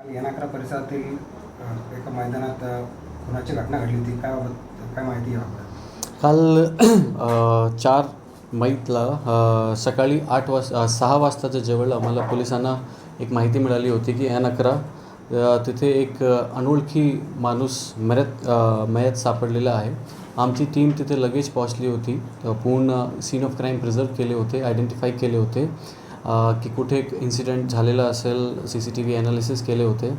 काल येनाकरा परिसरातील एका मैदानात खुनाची घटना घडली होती. काय बाबत काय माहिती आहे काल चार मैतला सकाळी आठ वाज सहा वाजताच्या जेवळ आम्हाला पोलिसांना एक माहिती मिळाली होती की एन अकरा तिथे एक अनोळखी माणूस मयत मयत सापडलेला आहे. आमची टीम तिथे लगेच पोहोचली होती. पूर्ण सीन ऑफ क्राईम प्रिझर्व केले होते आयडेंटिफाय केले होते. की कुठे एक इन्सिडेंट झालेला असेल C C T V analysis केले होते.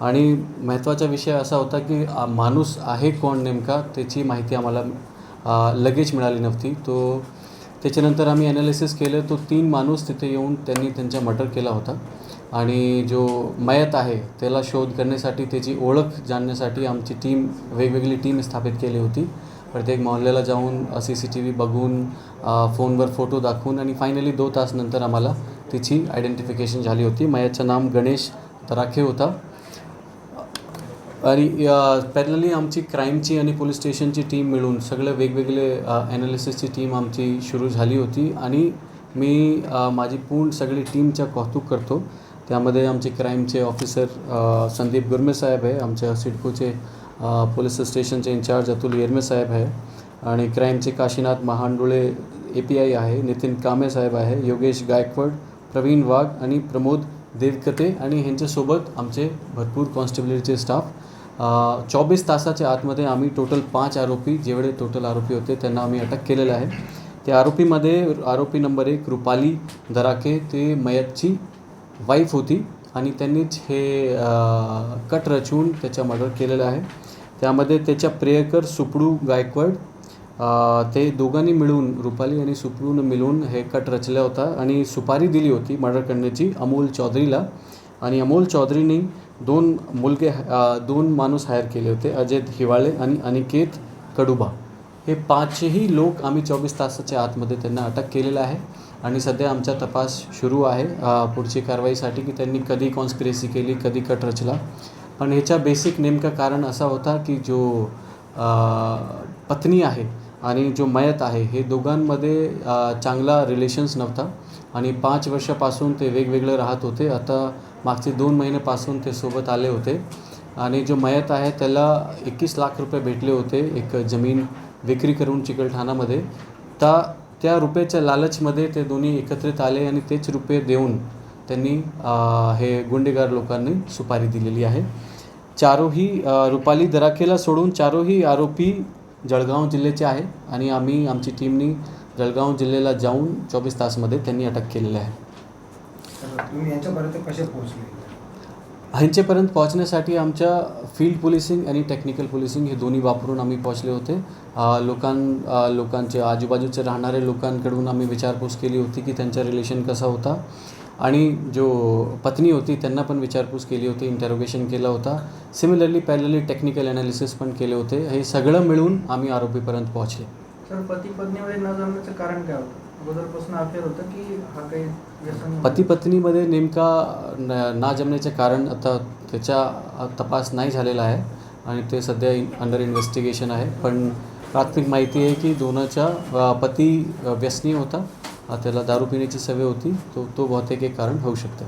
आणि महत्त्वाचा विषय असा होता की माणूस आहे कोण नेमका त्याची माहिती आम्हाला लगेच मिळाली नव्हती. तो त्याच्यानंतर आम्ही ॲनालिसिस केलं तो तीन माणूस तिथे येऊन त्यांनी त्यांचा मर्डर केला होता. आणि जो मयत आहे त्याला शोध करण्यासाठी त्याची ओळख जाणण्यासाठी आमची टीम वेगवेगळी टीम स्थापित केली होती. प्रत्येक मोहल्ल्याला जाऊन सी सी टी व्ही बघून फोनवर फोटो दाखवून आणि फायनली दोन तास नंतर आम्हाला तिची आयडेंटिफिकेशन झाली होती. मयाचं नाम गणेश तराखे होता. आणि पॅरलली आमची क्राईमची आणि पोलीस स्टेशनची टीम मिळून सगळे वेगवेगळे ॲनालिसिसची टीम आमची सुरू झाली होती. आणि मी माझी पूर्ण सगळी टीमचं कौतुक करतो. त्यामध्ये आमचे क्राईमचे ऑफिसर संदीप गुरमे साहेब आहे आमच्या सिडकोचे पोलीस स्टेशनचे इंचार्ज अतुल येरमे साहेब आहे आणि क्राईमचे Kashinath Mahandule A P I आहे नितीन कामे साहेब आहे योगेश गायकवाड प्रवीण वाघ आणि प्रमोद देवकते आणि ह्यांच्यासोबत आमचे भरपूर कॉन्स्टेबिलिटीचे स्टाफ. चोवीस तासाच्या आतमध्ये आम्ही टोटल पाच आरोपी जेवढे टोटल आरोपी होते त्यांना आम्ही अटक केलेलं आहे. त्या आरोपीमध्ये आरोपी नंबर एक रुपाली दराके ते मयतची वाईफ होती. आणि त्यांनीच हे कट रचून त्याच्या मर्डर केलेलं आहे. त्यामध्ये त्याच्या प्रेयकर सुपडू गायकवाड ते दोघांनी मिळून रुपाली आणि सुपडून मिळून हे कट रचला होता आणि सुपारी दिली होती मर्डर करण्याची अमोल चौधरीला. आणि अमोल चौधरीने दोन मुलगे दोन माणूस हायर केले होते अजय हिवाळे आणि अनिकेत कडुबा. हे पाचही लोक आम्ही चोवीस तासाच्या आतमध्ये त्यांना अटक केलेलं आहे. आणि सध्या आमचा तपास सुरू आहे. पुढची कारवाईसाठी की त्यांनी कधी कॉन्स्पिरेसी केली कधी कट रचला. पण ह्याचा बेसिक नेमका कारण असा होता की जो पत्नी आहे आणि जो मयत आहे हे दोघांमध्ये चांगला रिलेशन्स नव्हता. आणि पाच वर्षापासून ते वेगवेगळे राहत होते. आता मागचे दोन महिन्यापासून ते सोबत आले होते. आणि जो मयत आहे त्याला एकवीस लाख रुपये भेटले होते. एक जमीन विक्री करून चिकलठाणामध्ये त्या त्या रुपयाच्या लालचमध्ये ते दोन्ही एकत्रित आले आणि तेच रुपये देऊन त्यांनी हे गुंडेगार लोकांनी सुपारी दिलेली आहे. चारोही रुपाली दराकेला सोडून चारोही आरोपी जळगाव जिल्ह्याचे आहे आणि आम्ही आमची टीमनी जळगाव जिल्ह्याला जाऊन चोवीस तासमध्ये त्यांनी अटक केलेली आहे. तुम्ही यांच्यापर्यंत कसे पोहोचले? ह्यांच्यापर्यंत पोहोचण्यासाठी आमच्या फील्ड पोलिसिंग आणि टेक्निकल पोलिसिंग हे दोन्ही वापरून आम्ही पोहोचले होते. लोकां लोकांचे आजूबाजूचे राहणारे लोकांकडून आम्ही विचारपूस केली होती की त्यांचा रिलेशन कसा होता. आणि जो पत्नी होती त्यांना पण विचारपूस केली होती इंटरोगेशन केलं होता. सिमिलरली पॅरलली टेक्निकल ॲनालिसिस पण केले होते. हे सगळं मिळून आम्ही आरोपीपर्यंत पोहोचले. सर पती पत्नीमध्ये न जमण्याचं कारण काय होतं? अगोदरपासून अफेअर होतं की हा काही व्यसन पती पत्नीमध्ये नेमका न जमण्याचे कारण आता त्याचा तपास नाही झालेला आहे आणि ते सध्या अंडर इन्व्हेस्टिगेशन आहे. पण प्राथमिक माहिती आहे की दोनाच्या पती अ, व्यसनी होता. त्याला दारू पिण्याची सवय होती. तो तो बहुतेक एक कारण होऊ शकतं.